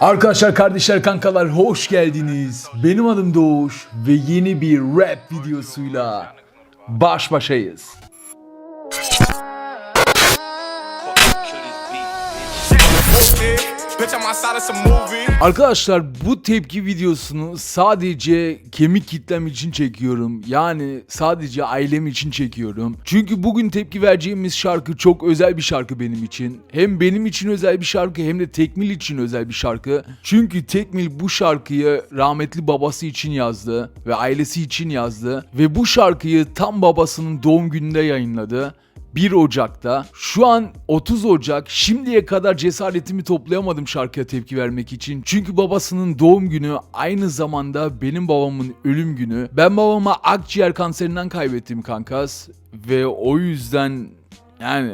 Arkadaşlar, kardeşler, kankalar hoş geldiniz. Benim adım Doğuş ve yeni bir rap videosuyla baş başayız. Arkadaşlar bu tepki videosunu sadece kemik kitlem için çekiyorum. Yani sadece ailem için çekiyorum. Çünkü bugün tepki vereceğimiz şarkı çok özel bir şarkı benim için. Hem benim için özel bir şarkı hem de Tekmil için özel bir şarkı. Çünkü Tekmil bu şarkıyı rahmetli babası için yazdı ve ailesi için yazdı. Ve bu şarkıyı tam babasının doğum gününde yayınladı. 1 Ocak'ta. Şu an 30 Ocak. Şimdiye kadar cesaretimi toplayamadım şarkıya tepki vermek için. Çünkü babasının doğum günü aynı zamanda benim babamın ölüm günü. Ben babama akciğer kanserinden kaybettim kankas. Ve o yüzden yani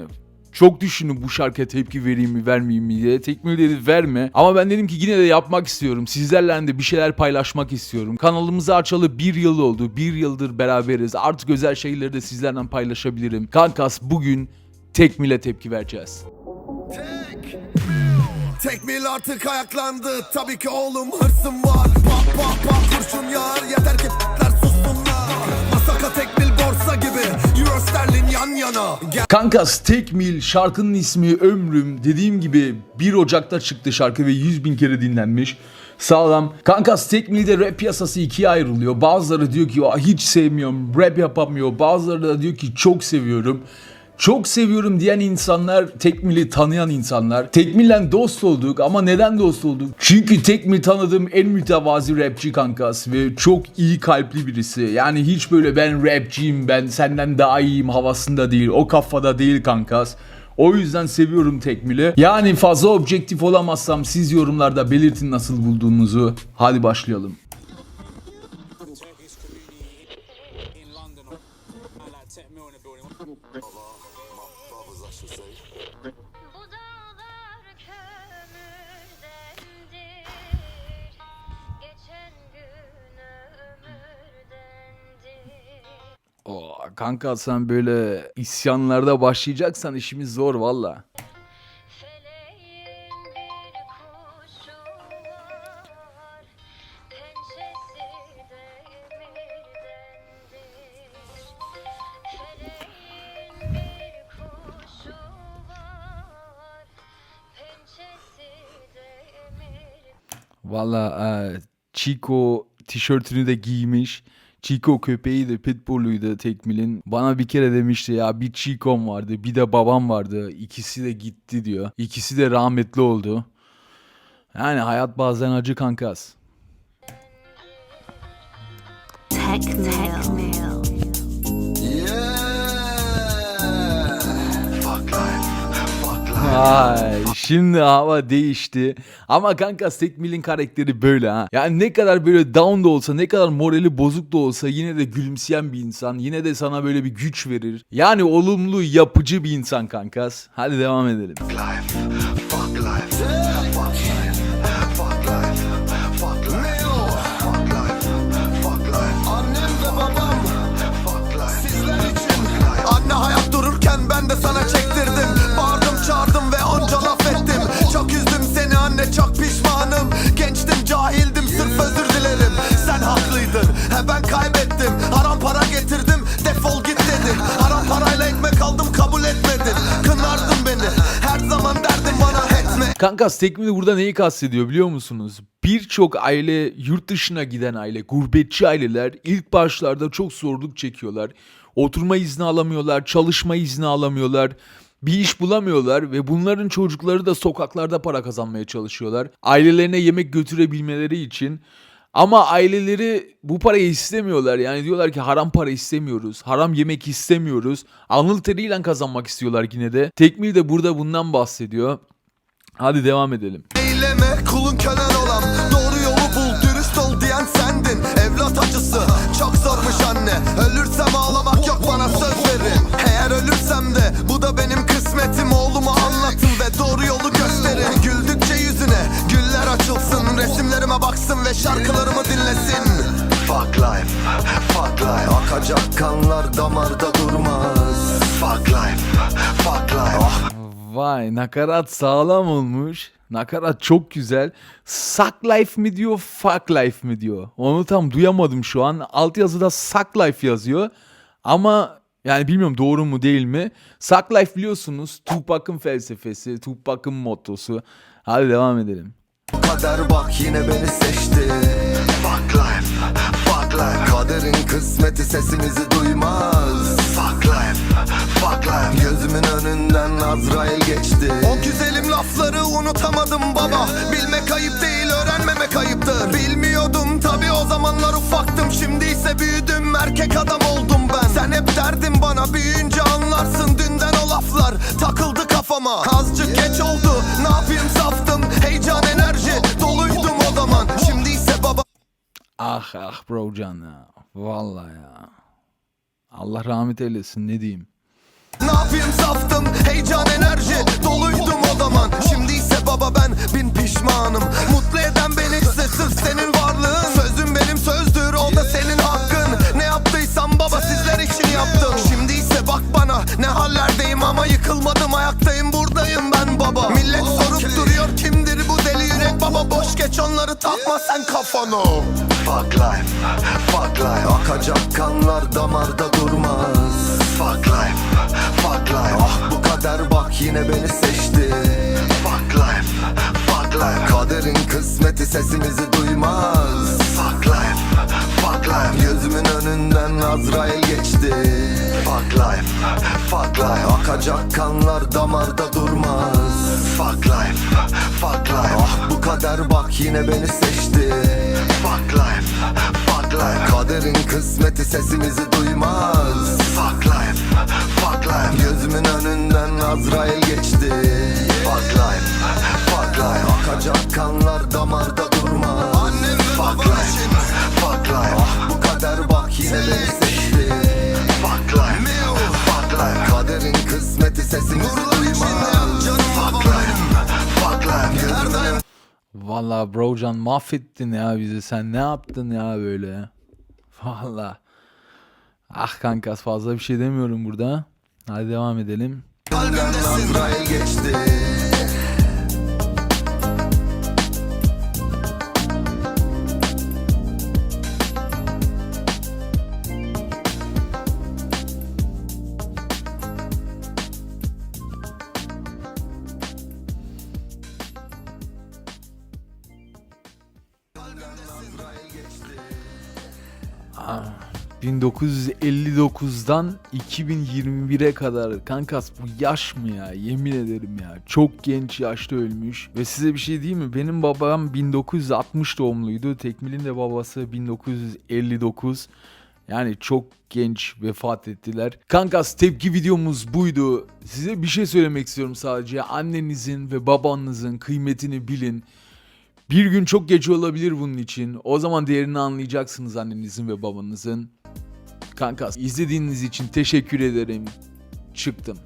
çok düşündüm bu şarkıya tepki vereyim mi vermeyeyim mi diye. Tekmil dedi verme. Ama ben dedim ki yine de yapmak istiyorum. Sizlerle de bir şeyler paylaşmak istiyorum. Kanalımızı açalı bir yıl oldu. Bir yıldır beraberiz. Artık özel şeyleri de sizlerle paylaşabilirim. Kankas bugün Tekmil'e tepki vereceğiz. Tekmil artık ayaklandı Tabii ki oğlum hırsım var Pap pap pap kurşun yağar Yeter ki Gel Kankas Tekmil şarkının ismi Ömrüm. Dediğim gibi 1 Ocak'ta çıktı şarkı ve 100 bin kere dinlenmiş. Sağlam. Kankas Tekmil'de rap piyasası ikiye ayrılıyor. Bazıları diyor ki "Aa, hiç sevmiyorum, rap yapamıyor. Bazıları da diyor ki çok seviyorum. Çok seviyorum diyen insanlar Tekmil'i tanıyan insanlar. Tekmil'le dost olduk ama neden dost olduk? Çünkü Tekmil tanıdığım en mütevazi rapçi kankas ve çok iyi kalpli birisi. Yani hiç böyle ben rapçiyim ben senden daha iyiyim havasında değil. O kafada değil kankas. O yüzden seviyorum Tekmil'i. Yani fazla objektif olamazsam siz yorumlarda belirtin nasıl bulduğunuzu. Hadi başlayalım. Bu dağlar kömürdendir Geçen gün ömürdendir Oo, kanka sen böyle isyanlarda başlayacaksan işimiz zor valla. Valla e, Chico tişörtünü de giymiş. Chico köpeği de pitbulluydu Tekmil'in. Bana bir kere demişti ya bir Chico'm vardı bir de babam vardı. İkisi de gitti diyor. İkisi de rahmetli oldu. Yani hayat bazen acı kankas. Ay şimdi hava değişti. Ama kanka Tekmil'in karakteri böyle ha. Yani ne kadar böyle down da olsa, ne kadar morali bozuk da olsa yine de gülümseyen bir insan. Yine de sana böyle bir güç verir. Yani olumlu, yapıcı bir insan kankas. Hadi devam edelim. life Fuck life etme Kankas Tekmil burada neyi kastediyor biliyor musunuz? Birçok aile yurt dışına giden aile, gurbetçi aileler ilk başlarda çok zorluk çekiyorlar. Oturma izni alamıyorlar, çalışma izni alamıyorlar. Bir iş bulamıyorlar ve bunların çocukları da sokaklarda para kazanmaya çalışıyorlar. Ailelerine yemek götürebilmeleri için. Ama aileleri bu parayı istemiyorlar. Yani diyorlar ki haram para istemiyoruz. Haram yemek istemiyoruz. Alnı teriyle kazanmak istiyorlar yine de. Tekmil de burada bundan bahsediyor. Hadi devam edelim. Eyleme kulun kölen olan Doğru yolu bul dürüst ol diyen sendin. Evlat acısı çok zormuş anne. Ölürsem ağlamak yok bana söz verin. Eğer ölürsem de bu da benim kısmetim. Oğluma anlatın ve doğru yolu gösterin. Güldükçe yüzüne güller açılsın. Resimlerime baksın ve şarkılarımı dinlesin. Fuck life, fuck life. Akacak kanlar damarda durmaz. Fuck life, fuck life Vay nakarat sağlam olmuş. Nakarat çok güzel. Suck life mi diyor, fuck life mi diyor. Onu tam duyamadım şu an. Alt yazıda suck life yazıyor. Ama yani bilmiyorum doğru mu değil mi? Suck life biliyorsunuz Tupac'ın felsefesi, Tupac'ın mottosu. Hadi devam edelim. Kader bak yine beni seçti Fuck life, fuck life Kaderin kısmeti sesimizi duymaz Fuck life, fuck life Gözümün önünden Azrail geçti O güzelim lafları unutamadım baba. Bilmek ayıp değil öğrenmemek ayıptır. Bilmiyordum tabi o zamanlar ufaktım. Şimdi ise büyüdüm erkek adam oldum ben. Sen hep derdin bana büyüyünce anlarsın. Dünden o laflar takıldı kafama. Azıcık geç oldu ne yapayım saftım. Heyecan enerji doluydum o zaman. Şimdi ise baba Ah ah bro can ya. Vallahi ya. Allah rahmet eylesin ne diyeyim. Ne yapayım saftım heyecan enerji. Doluydum o zaman. Şimdi ise baba ben bin pişmanım. Mutlu eden beni ise sırf senin varlığın. Sözüm benim sözdür o da senin hakkın. Ne yaptıysam baba sizler için yaptım. Şimdi ise bak bana ne hallerdeyim ama yıkılmadım. Ayaktayım buradayım ben baba. Millet sorup duruyor kimdir bu deli yürek baba? Boş geç onları takma sen kafana. Fuck life, fuck life. Akacak kanlar damarda durmaz yine beni seçti. Fuck life, fuck life. Kaderin kısmeti sesimizi duymaz. Fuck life, fuck life. Gözümün önünden Azrail geçti. Fuck life, fuck life. Akacak kanlar damarda durmaz. Fuck life, fuck life. Ah bu kader bak yine beni seçti. Fuck life, fuck life. Kaderin kısmeti sesimizi duymaz. Fuck life, fuck life Gözümün önünden Azrail geçti. Fuck life, fuck life Akacak kanlar damarda durmaz. Annem ve fuck life, fuck life Ah bu kader bak yine beni seçti Fuck life, fuck life Kaderin kısmeti sesimizi duymaz Fuck life, fuck life Gözümün Vallahi bro can mahvettin ya bizi. Sen ne yaptın ya böyle? Vallahi. Ah kankas fazla bir şey demiyorum burada. Hadi devam edelim. Kalbimdesin Azrail geçti Ah, 1959'dan 2021'e kadar kankas bu yaş mı ya yemin ederim ya çok genç yaşta ölmüş ve size bir şey diyeyim mi benim babam 1960 doğumluydu Tekmil'in de babası 1959 yani çok genç vefat ettiler. Kankas tepki videomuz buydu. Size bir şey söylemek istiyorum sadece. Annenizin ve babanızın kıymetini bilin. Bir gün çok geç olabilir bunun için. O zaman değerini anlayacaksınız annenizin ve babanızın. Kanka izlediğiniz için teşekkür ederim. Çıktım.